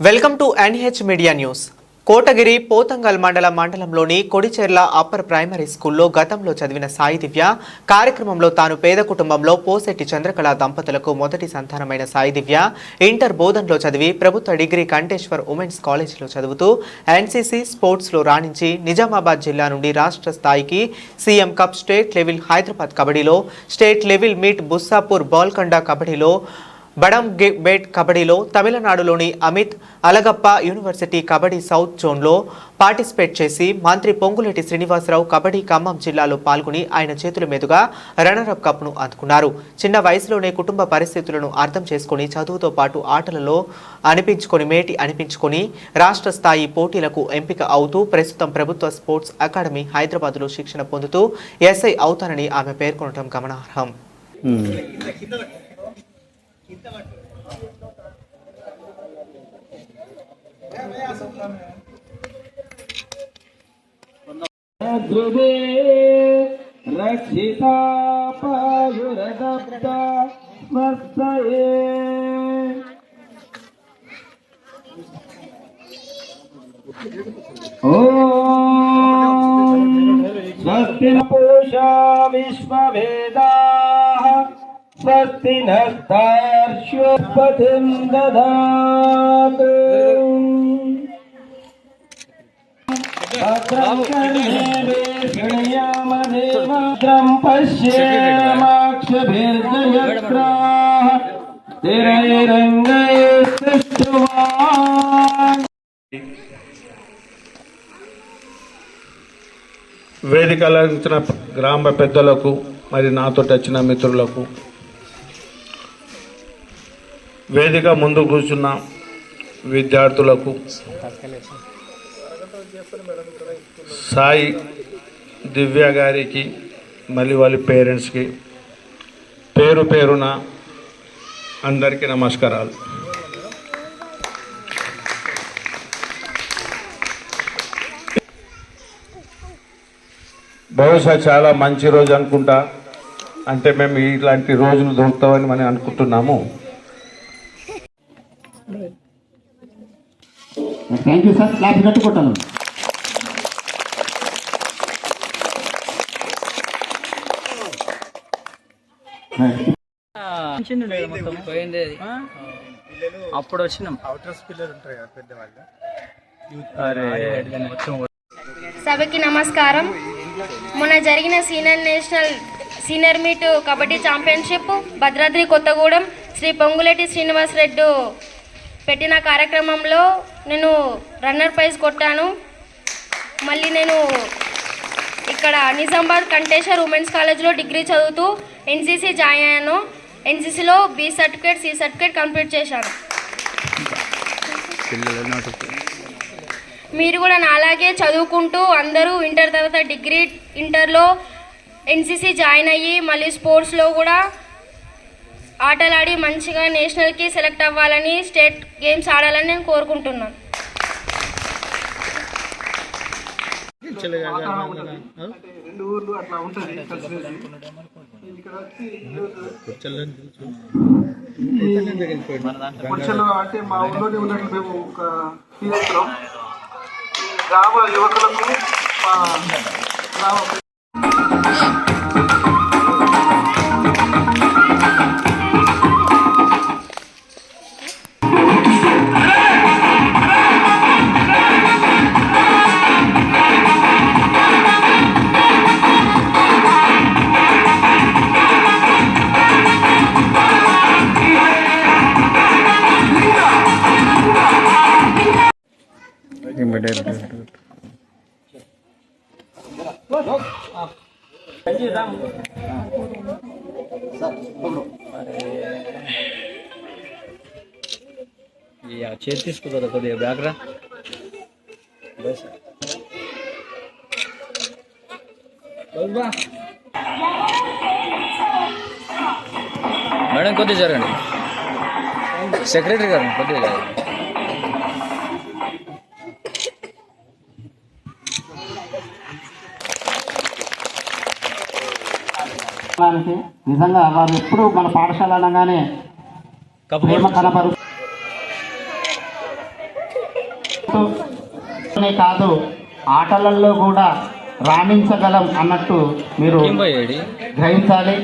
Welcome to NH media news. Kotagiri Pothangal మండల మండలంలోని కొడిచెర్ల upper primary స్కూల్లో గతంలో చదివిన సాయి దివ్య కార్యక్రమంలో తాను పేద కుటుంబంలో పోసెట్టి చంద్రకళ దంపతులకు మొదటి సంతానమైన సాయి దివ్య ఇంటర్ బోధన్లో చదివి ప్రభుత్వ డిగ్రీ కంటేశ్వర్ ఉమెన్స్ కాలేజీలో చదువుతూ ఎన్సీసీ స్పోర్ట్స్లో రాణించి నిజామాబాద్ జిల్లా నుండి రాష్ట్ర స్థాయికి CM cup state level Hyderabad కబడ్డీలో state level meet Bussapur Balkonda కబడ్డీలో బడం గే- బేట్ కబడ్డీలో తమిళనాడులోని అమిత్ అలగప్ప యూనివర్సిటీ కబడ్డీ సౌత్ జోన్లో పార్టిసిపేట్ చేసి మంత్రి పొంగులేటి శ్రీనివాసరావు కబడ్డీ ఖమ్మం జిల్లాలో పాల్గొని ఆయన చేతుల మీదుగా రన్నరప్ కప్ను అందుకున్నారు. చిన్న వయసులోనే కుటుంబ పరిస్థితులను అర్థం చేసుకొని చదువుతో పాటు ఆటలలో అనిపించుకొని మేటి అనిపించుకొని రాష్ట్ర స్థాయి పోటీలకు ఎంపిక అవుతూ ప్రస్తుతం ప్రభుత్వ స్పోర్ట్స్ అకాడమీ హైదరాబాద్లో శిక్షణ పొందుతూ ఎస్ఐ అవుతానని ఆమె పేర్కొనడం గమనార్హం. ध्रुवे रक्षिता पायुरदब्दा स्वस्तये ॐ स्वस्ति न पूषा विश्ववेदाः स्वस्ति नस्तार्क्ष्योत्पथिं दधातु भद्रं कर्णेभिर्गणयामदेवद्रं पश्येमाक्षभिर्जयत्राः तिरैरङ्गैस्तुष्टुवान् వేదిక అలంకరించిన గ్రామ పెద్దలకు మరి నాతో వచ్చిన మిత్రులకు వేదిక ముందు కూర్చున్న విద్యార్థులకు సాయి దివ్య గారికి మళ్ళీ వాళ్ళ పేరెంట్స్కి పేరు పేరున అందరికీ నమస్కారాలు. బహుశా చాలా మంచి రోజు అనుకుంటా. అంటే మేము ఇలాంటి రోజులు దొరుకుతామని మనం అనుకుంటున్నాము. థ్యాంక్ యూ సార్ క్లాస్ కట్టుకుంటాను వచ్చిండు లేదు మొత్తం పోయింది అది. అప్పుడు వచ్చినాం సభకి నమస్కారం మొన్న జరిగిన senior national senior meet kabaddi championship Bhadradri Kothagudem Shri Ponguleti Srinivasa Reddy పెట్టిన కార్యక్రమంలో నేను రన్నర్ ప్రైజ్ కొట్టాను. మళ్ళీ నేను ఇక్కడ నిజామాబాద్ కంటేశ్వర్ ఉమెన్స్ కాలేజ్లో డిగ్రీ చదువుతూ ఎన్సీసీ జాయిన్ అయ్యాను. ఎన్సీసీలో B certificate C certificate complete చేశాను. మీరు కూడా నాలాగే చదువుకుంటూ అందరూ ఇంటర్ తర్వాత డిగ్రీ ఇంటర్లో ఎన్సీసీ జాయిన్ అయ్యి మళ్ళీ స్పోర్ట్స్లో కూడా ఆటలాడి మంచిగా నేషనల్కి సెలెక్ట్ అవ్వాలని స్టేట్ గేమ్స్ ఆడాలని నేను కోరుకుంటున్నాను. రెండు ఊర్లు అట్లా ఉంటుంది అంటే మా ఊళ్ళోనే ఉన్నట్లు మేము ఒక ఫీల్ అవుతున్నాం. గ్రామ యువకులకు మా గ్రామ చేతి తీసుకుందా కొద్దిగా బ్యాగ్ రా మేడం కొద్దిగా జరగండి. సెక్రటరీ గారు కొద్దిగా జరగండి. నిజంగా వారు ఎప్పుడు మన పాఠశాల అనగానే ప్రేమ కనపరు కాదు ఆటలలో కూడా రాణించగలం అన్నట్టు మీరు గ్రహించాలి.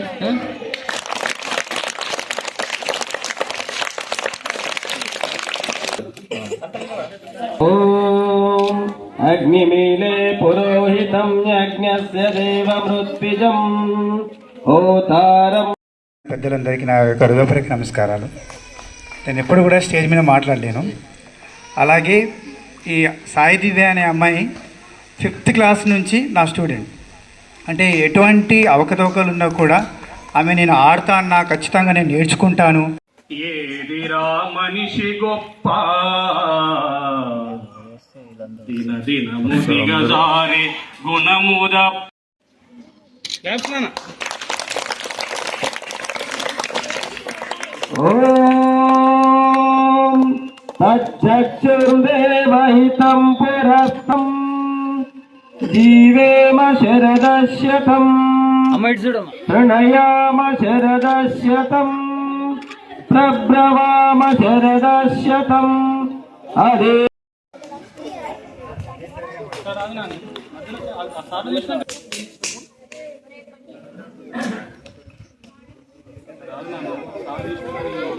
ఓం అగ్నిమీలే పురోహితం యజ్ఞస్య దేవమృత్విజం పెద్దలందరికీ నా యొక్క హృదయపూర్వక నమస్కారాలు. నేను ఎప్పుడు కూడా స్టేజ్ మీద మాట్లాడలేను. అలాగే ఈ సాయి దివ్య అనే అమ్మాయి ఫిఫ్త్ క్లాస్ నుంచి నా స్టూడెంట్. అంటే ఎటువంటి అవకతవకలు ఉన్నా కూడా ఆమె నేను ఆడతా అన్నా ఖచ్చితంగా నేను నేర్చుకుంటాను. ఏదిరా మనిషి గొప్ప? దిన దినము దిగజారే గుణముద ఓం తచ్చక్షుర్దేవహితం పురస్తం జీవేమ శరదశ్యతం అమ్మ ఇటు చూడమ్మ. ప్రణయామ Amen.